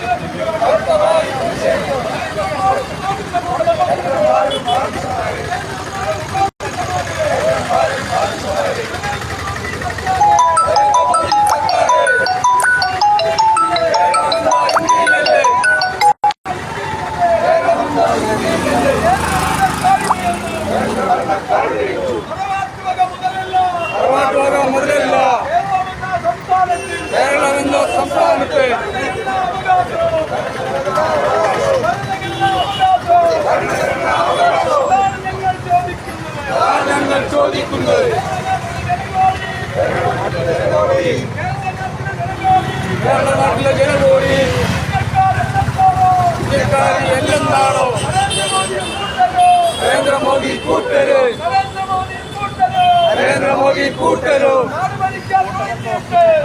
Good, good, good.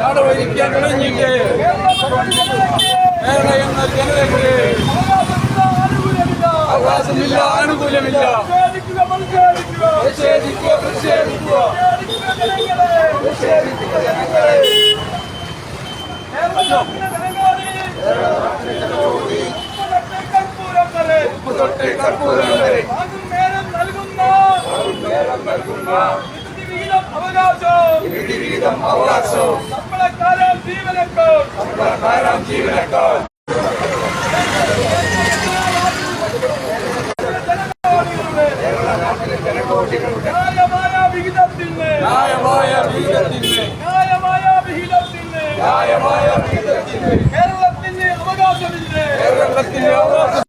നാട് ഭരിക്കാൻ തുടങ്ങിയിട്ട് മേള എന്ന ജനതയ്ക്ക് അവകാശമില്ല അനുകൂലമില്ല നിഷേധിക്കുക നിഷേധിക്കുക നിഷേധിക്കുക ജനങ്ങളെ കർപ്പൂരം വരെ. നേരം നൽകുന്ന നേരം നൽകുന്ന. வீதம் அவகாசம் சம்பளக்காரன் ஜீவனக்கோள் சம்பளக்காரன் ஜீவனக்கோள் நியாயமாய விகிதத்தின் நியாயமாய விகிதத்தின் நியாயமாய விகிதத்தின் நியாயமாய விகிதத்தின் கேரளத்தின் அவகாசம் இல்லை கேரளத்தின் அவகாசம்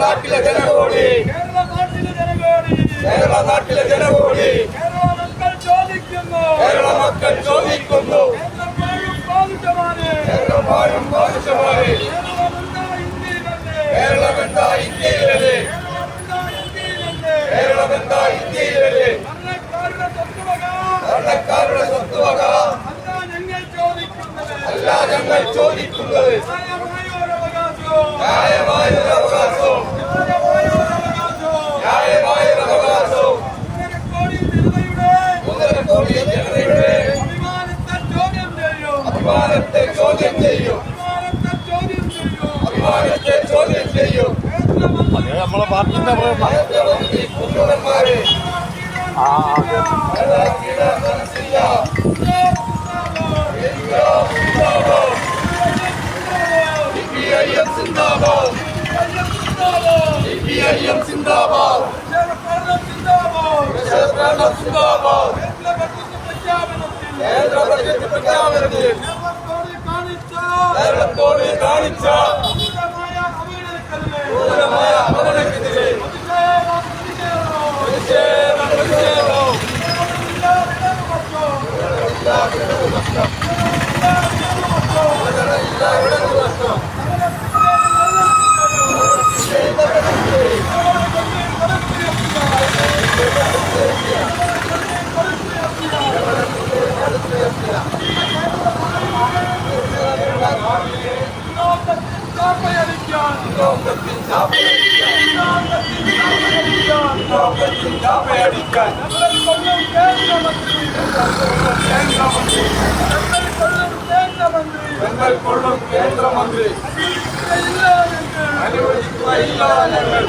നാട്ടിലെ ജനകോടി കേരള നാട്ടിലെ ജനകോടി കേരള മക്കൾ ചോദിക്കുന്നു. കേരളം വാഴും അഭിമാനത്തെ ചോദ്യം ചെയ്യും അഭിമാനത്തെ ചോദ്യം ചെയ്യും നമ്മളെ പാർട്ടിന്റെ പ്രകടനം ആ സിപിഐഎം സിന്ദാബാദ് സിന്ദാബാദ് കേന്ദ്ര ബഡ്ജറ്റ് പ്രഖ്യാപനത്തിൽ കേരളത്തോട് കാണിച്ച ഞങ്ങൾ കൊള്ളും കേന്ദ്രമന്ത്രി അനുവദിക്കുകയില്ല ഞങ്ങൾ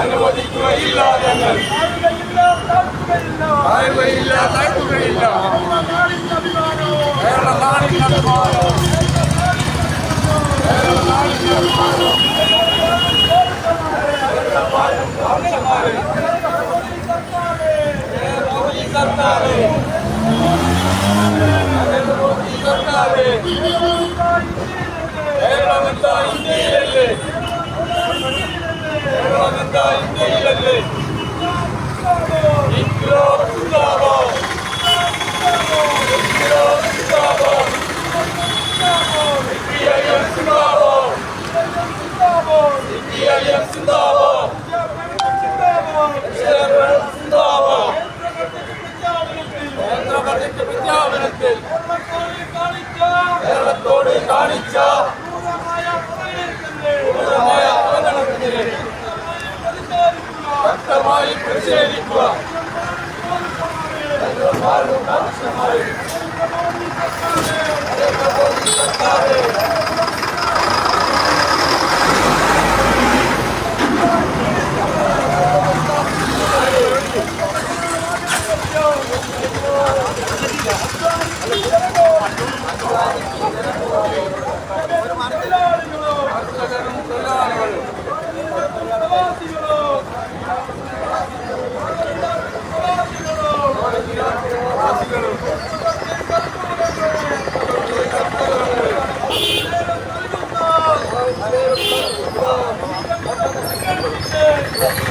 അനുവദിക്കുകയില്ല ഞങ്ങൾ താഴ്വയില്ല താഴ്ത്തുകയില്ല കേരള നാടിന്റെ അഭിമാനം ಸರ್ಕಾರೇ Thank you. Yeah.